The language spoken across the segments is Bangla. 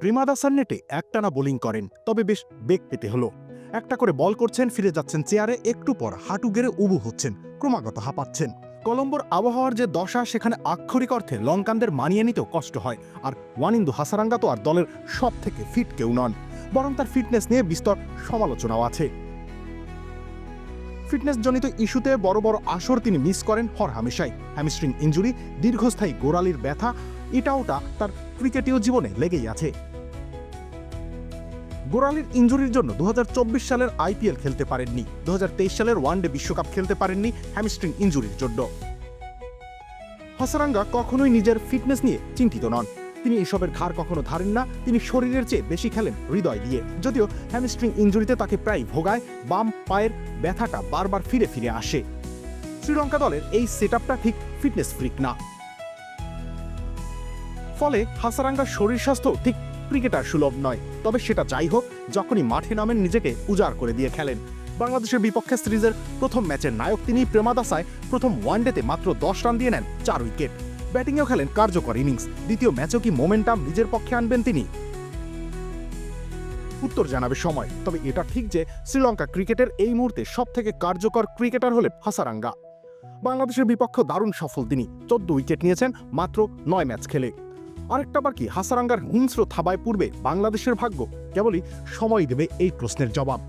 প্রেমাদাসার নেটে একটানা বোলিং করেন, তবে বেশ বেগ পেতে হলো। একটা করে বল করছেন, ফিরে যাচ্ছেন চেয়ারে, একটু পর হাঁটু গেড়ে উবু হচ্ছেন, ক্রমাগত হাঁপাচ্ছেন। কলম্বোর আবহাওয়ার যে দশা, সেখানে আক্ষরিক অর্থে লঙ্কানদের মানিয়ে নিতেও কষ্ট হয়, আর ওয়ানিন্দু হাসারাঙ্গা তো আর দলের সব থেকে ফিট কেউ নন, বরং তার ফিটনেস নিয়ে বিস্তর সমালোচনাও আছে। ফিটনেসজনিত ইস্যুতে বড় বড় আসর তিনি মিস করেন হর হামেশাই হ্যামস্ট্রিং ইঞ্জুরি, দীর্ঘস্থায়ী গোড়ালির ব্যথা এটা ওটা তার ক্রিকেটীয় জীবনে লেগেই আছে। গোড়ালির ইঞ্জুরির জন্য দু হাজার চব্বিশ সালের আইপিএল খেলতে পারেননি। দু হাজার তেইশ সালের ওয়ানডে বিশ্বকাপ খেলতে পারেননি হ্যামস্ট্রিং ইঞ্জুরির জন্য। হাসারাঙ্গা কখনোই নিজের ফিটনেস নিয়ে চিন্তিত নন। তিনি এসবের ঘাড় কখনো ধারেন না, তিনি শরীরের চেয়ে বেশি খেলেন হৃদয় দিয়ে। যদিও হ্যামস্ট্রিং ইঞ্জুরিতে তাকে প্রায় ভোগায়, বাম পায়ের ব্যথাটা বারবার ফিরে ফিরে আসে। শ্রীলঙ্কা দলের এই সেটআপটা ঠিক ফিটনেস ফ্রিক না। ফলে হাসারাঙ্গার শরীর স্বাস্থ্য ঠিক ক্রিকেটার সুলভ নয়। তবে সেটা যাই হোক, যখনই মাঠে নামেন, নিজেকে উজাড় করে দিয়ে খেলেন। বাংলাদেশের বিপক্ষে সিরিজের প্রথম ম্যাচের নায়ক তিনি প্রেমাদাসায় প্রথম ওয়ানডেতে মাত্র দশ রান দিয়ে নেন চার উইকেট। ব্যাটিংয়েও খেলেন কার্যকর ইনিংস। দ্বিতীয় ম্যাচেও কি মোমেন্টাম নিজের পক্ষে আনবেন তিনি? উত্তর জানাবে সময়। তবে এটা ঠিক যে শ্রীলঙ্কা ক্রিকেটের এই মুহূর্তে সব থেকে কার্যকর ক্রিকেটার হলেন হাসারাঙ্গা। বাংলাদেশের বিপক্ষে দারুণ সফল তিনি। চোদ্দ উইকেট নিয়েছেন মাত্র নয় ম্যাচ খেলে। আরেকটা বার কি? হাসারাঙ্গার হিংস্র থাবায় পূর্বে বাংলাদেশের ভাগ্য। কেবলই সময় দেবে এই প্রশ্নের জবাব।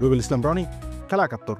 রুবেল ইসলাম, রনি, খেলা একাত্তর।